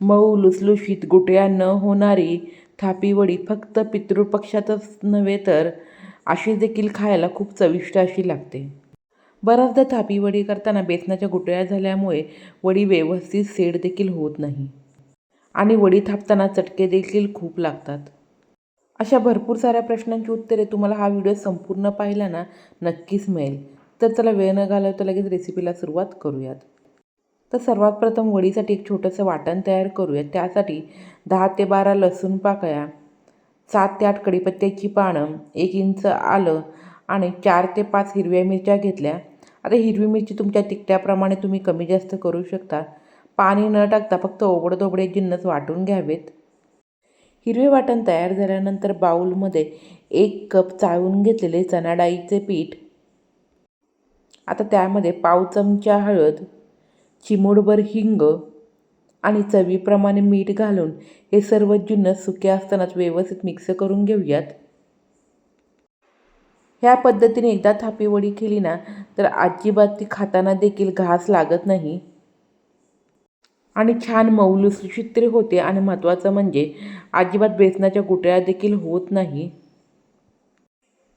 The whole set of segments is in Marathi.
मऊ लुसलुशीत गुटळ्या न होणारी थापीवडी फक्त पितृपक्षातच नव्हे तर अशी देखील खायला खूप चविष्ट अशी लागते. बऱ्याचदा थापी वडी करताना बेसनाच्या गुटळ्या झाल्यामुळे वडी व्यवस्थित सेड देखील होत नाही आणि वडी थापताना चटके देखील खूप लागतात. अशा भरपूर साऱ्या प्रश्नांची उत्तरे तुम्हाला हा व्हिडिओ संपूर्ण पाहिला ना नक्कीच मिळेल. तर चला वेळ न घालवता लगेच रेसिपीला सुरुवात करूयात. तर सर्वात प्रथम वडीसाठी एक छोटंसं वाटण तयार करूयात. त्यासाठी दहा ते बारा लसूण पाकळ्या सात ते आठ कडीपत्त्याची पानं एक इंच आलं आणि चार ते पाच हिरव्या मिरच्या घेतल्या. आता हिरवी मिरची तुमच्या तिखट्याप्रमाणे तुम्ही कमी जास्त करू शकता. पाणी न टाकता फक्त ओबडधोबडे जिन्नस वाटून घ्यावेत. हिरवे वाटण तयार झाल्यानंतर बाऊलमध्ये एक कप चाळून घेतलेले चणा डाळीचे पीठ. आता त्यामध्ये पाव चमचा हळद चिमूडभर हिंग आणि चवीप्रमाणे मीठ घालून हे सर्व जिन्नस सुके असतानाच व्यवस्थित मिक्स करून घेऊयात. ह्या पद्धतीने एकदा थापीवडी केली ना तर अजिबात ती खाताना देखील घास लागत नाही. आणि छान मऊलुसलुशीत होते आणि महत्त्वाचं म्हणजे अजिबात बेसनाच्या गुटळ्या देखील होत नाही.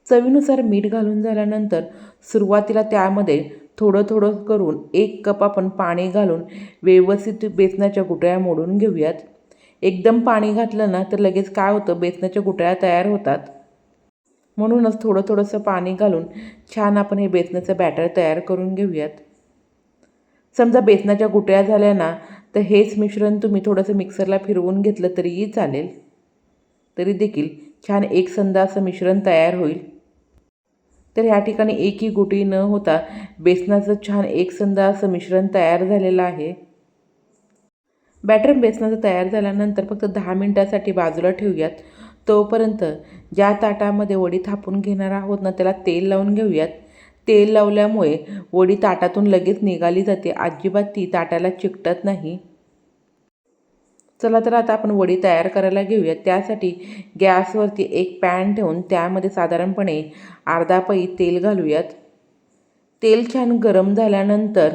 चवीनुसार मीठ घालून झाल्यानंतर सुरुवातीला त्यामध्ये थोडं थोडं करून एक कप आपण पाणी घालून व्यवस्थित बेसनाच्या गुटळ्या मोडून घेऊयात. एकदम पाणी घातलं ना तर लगेच काय होतं? बेसनाच्या गुटळ्या तयार होतात. म्हणूनच थोडं थोडंसं पाणी घालून छान आपण हे बेसनाचं बॅटर तयार करून घेऊयात. समजा बेसनाच्या गुटळ्या झाल्या ना तर हेच मिश्रण तुम्ही थोडंसं मिक्सरला फिरवून घेतलं तरीही चालेल. तरी देखील छान एकसंध असं मिश्रण तयार होईल. तर ह्या ठिकाणी एकही गुटी न होता बेसनाचं छान एकसंध असं मिश्रण तयार झालेलं आहे. बॅटर बेसनाचं तयार झाल्यानंतर फक्त दहा मिनटासाठी बाजूला ठेवूयात. तोपर्यंत ज्या ताटामध्ये वडी थापून घेणार आहोत ना त्याला तेल लावून घेऊयात. तेल लावल्यामुळे वडी ताटातून लगेच निघाली जाते. अजिबात ती ताटाला चिकटत नाही. चला तर आता आपण वडी तयार करायला घेऊयात त्यासाठी गॅसवरती एक पॅन ठेवून त्यामध्ये साधारणपणे अर्धा पई तेल घालूयात. तेल छान गरम झाल्यानंतर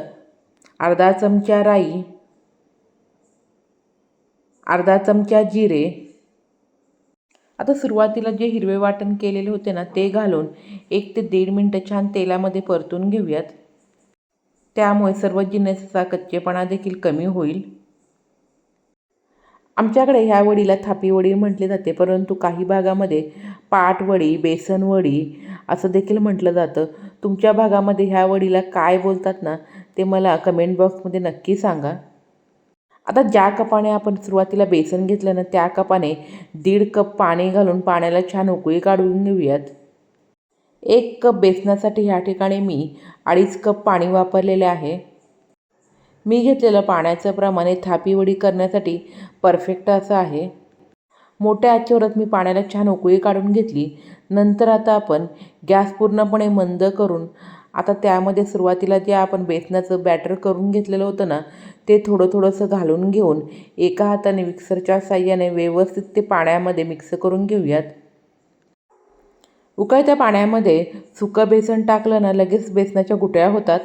अर्धा चमचा राई अर्धा चमचा जिरे. आता सुरुवातीला जे हिरवे वाटण केलेले होते ना ते घालून एक ते दीड मिनटं छान तेलामध्ये परतून घेऊयात. त्यामुळे सर्व जिन्नसाचा कच्चेपणा देखील कमी होईल. आमच्याकडे ह्या वडीला थापी वडी म्हटली जाते परंतु काही भागामध्ये पाटवडी बेसनवडी असं देखील म्हटलं जातं. तुमच्या भागामध्ये ह्या वडीला काय बोलतात ना ते मला कमेंट बॉक्समध्ये नक्की सांगा. आता ज्या कपाने आपण सुरुवातीला बेसन घेतलं ना त्या कपाने दीड कप पाणी घालून पाण्याला छान उकळी काढून घेऊयात. एक कप बेसनासाठी ह्या ठिकाणी मी अडीच कप पाणी वापरलेले आहे. मी घेतलेलं पाण्याचं प्रमाण हे थापीवडी करण्यासाठी परफेक्ट असं आहे. मोठ्या आचेवरच मी पाण्याला छान उकळी काढून घेतली. नंतर आता आपण गॅस पूर्णपणे मंद करून आता त्यामध्ये सुरुवातीला जे आपण बेसनाचं बॅटर करून घेतलेलं होतं ना ते थोडं थोडंसं घालून घेऊन एका हाताने मिक्सरच्या साह्याने व्यवस्थित ते पाण्यामध्ये मिक्स करून घेऊयात. उकळत्या पाण्यामध्ये सुकं बेसन टाकलं ना लगेच बेसनाच्या गुटळ्या होतात.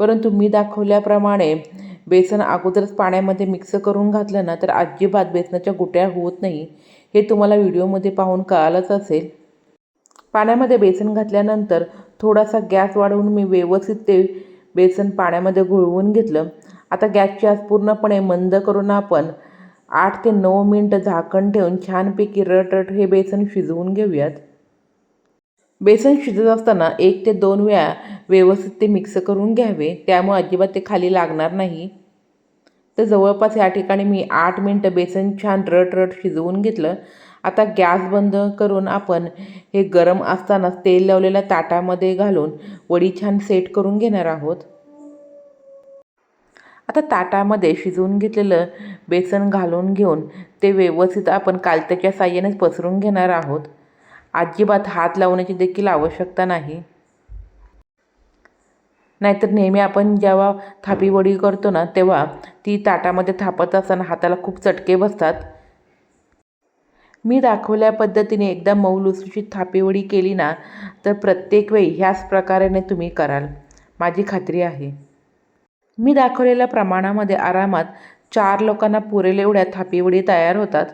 परंतु मी दाखवल्याप्रमाणे बेसन अगोदरच पाण्यामध्ये मिक्स करून घातलं ना तर अजिबात बेसनाच्या गुट्या होत नाही. हे तुम्हाला व्हिडिओमध्ये पाहून कळालंच असेल. पाण्यामध्ये बेसन घातल्यानंतर थोडासा गॅस वाढवून मी व्यवस्थित ते बेसन पाण्यामध्ये घुळवून घेतलं. आता गॅसची आज पूर्णपणे मंद करून आपण आठ ते नऊ मिनटं झाकण ठेवून छानपैकी रट रट हे बेसन शिजवून घेऊयात. बेसन शिजत असताना एक ते दोन वेळा व्यवस्थित ते मिक्स करून घ्यावे. त्यामुळे अजिबात ते खाली लागणार नाही. तर जवळपास या ठिकाणी मी आठ मिनटं बेसन छान रट रट शिजवून घेतलं. आता गॅस बंद करून आपण हे गरम असतानाच तेल लावलेल्या ताटामध्ये घालून वडी छान सेट करून घेणार आहोत. आता ताटामध्ये शिजवून घेतलेलं बेसन घालून घेऊन ते व्यवस्थित आपण कालत्याच्या साह्यानेच पसरून घेणार आहोत. अजिबात हात लावण्याची देखील आवश्यकता नाही. नाहीतर नेहमी आपण जेव्हा थापीवडी करतो ना तेव्हा ती ताटामध्ये थापत असताना हाताला खूप चटके बसतात. मी दाखवल्या पद्धतीने एकदा मऊ लुसलुशीत थापीवडी केली ना तर प्रत्येक वेळी ह्याच प्रकारेने तुम्ही कराल. माझी खात्री आहे. मी दाखवलेल्या प्रमाणामध्ये आरामात चार लोकांना पुरेल एवढ्या थापीवडी तयार होतात.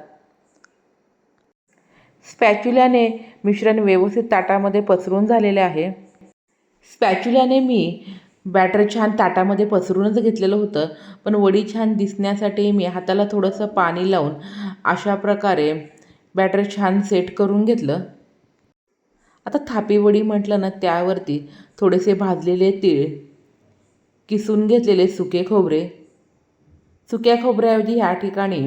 स्पॅच्युल्याने मिश्रण व्यवस्थित ताटामध्ये पसरून झालेले आहे. स्पॅच्युल्याने मी बॅटर छान ताटामध्ये पसरूनच घेतलेलं होतं पण वडी छान दिसण्यासाठी मी हाताला थोडंसं पाणी लावून अशा प्रकारे बॅटर छान सेट करून घेतलं. आता थापीवडी म्हटलं ना त्यावरती थोडेसे भाजलेले तीळ किसून घेतलेले सुके खोबरे. सुक्या खोबऱ्याऐवजी ह्या ठिकाणी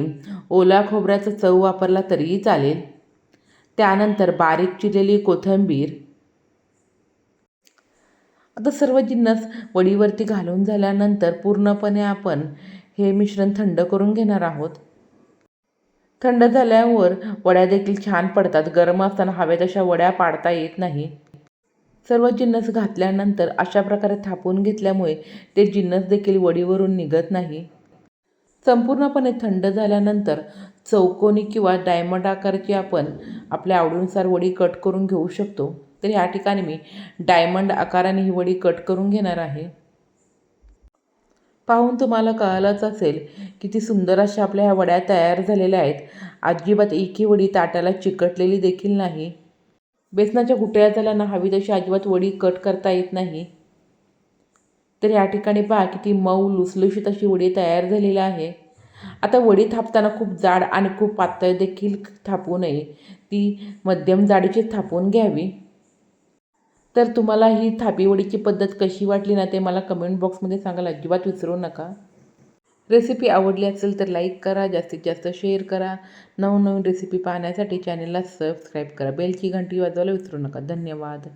ओला खोबऱ्याचा चव वापरला तरीही चालेल. त्यानंतर बारीक चिरलेली कोथिंबीर आता सर्व जिन्नस वडीवरती घालून झाल्यानंतर पूर्णपणे आपण हे मिश्रण थंड करून घेणार आहोत. थंड झाल्यावर वड्या देखील छान पडतात. गरम असताना हव्या तशा वड्या पाडता येत नाही. सर्व जिन्नस घातल्यानंतर अशा प्रकारे थापून घेतल्यामुळे ते जिन्नस देखील वडीवरून निघत नाही. संपूर्णपणे थंड झाल्यानंतर चौकोनी किंवा डायमंड आकाराची आपण आपल्या आवडीनुसार वडी कट करून घेऊ शकतो. तर या ठिकाणी मी डायमंड आकाराने ही वडी कट करून घेणार आहे. पाहून तुम्हाला कळालंच असेल किती सुंदर अशा आपल्या ह्या वड्या तयार झालेल्या आहेत. अजिबात एकही वडी ताटाला चिकटलेली देखील नाही. बेसनाच्या गुटळ्या झाल्यानं हवी तशी अजिबात वडी कट करता येत नाही. तर या ठिकाणी पहा किती मऊ लुसलुशीत अशी वडी तयार झालेली आहे. आता वडी थापताना खूप जाड आणि खूप पातळ देखील थापू नये. ती मध्यम जाडीची थापून घ्यावी. तर तुम्हाला ही थापीवडीची पद्धत कशी वाटली ना ते मला कमेंट बॉक्समध्ये सांगायला अजिबात विसरू नका. रेसिपी आवडली असेल तर लाईक करा जास्तीत जास्त शेअर करा. नवनवीन रेसिपी पाहण्यासाठी चॅनलला सबस्क्राईब करा. बेलची घंटी वाजवायला विसरू नका. धन्यवाद.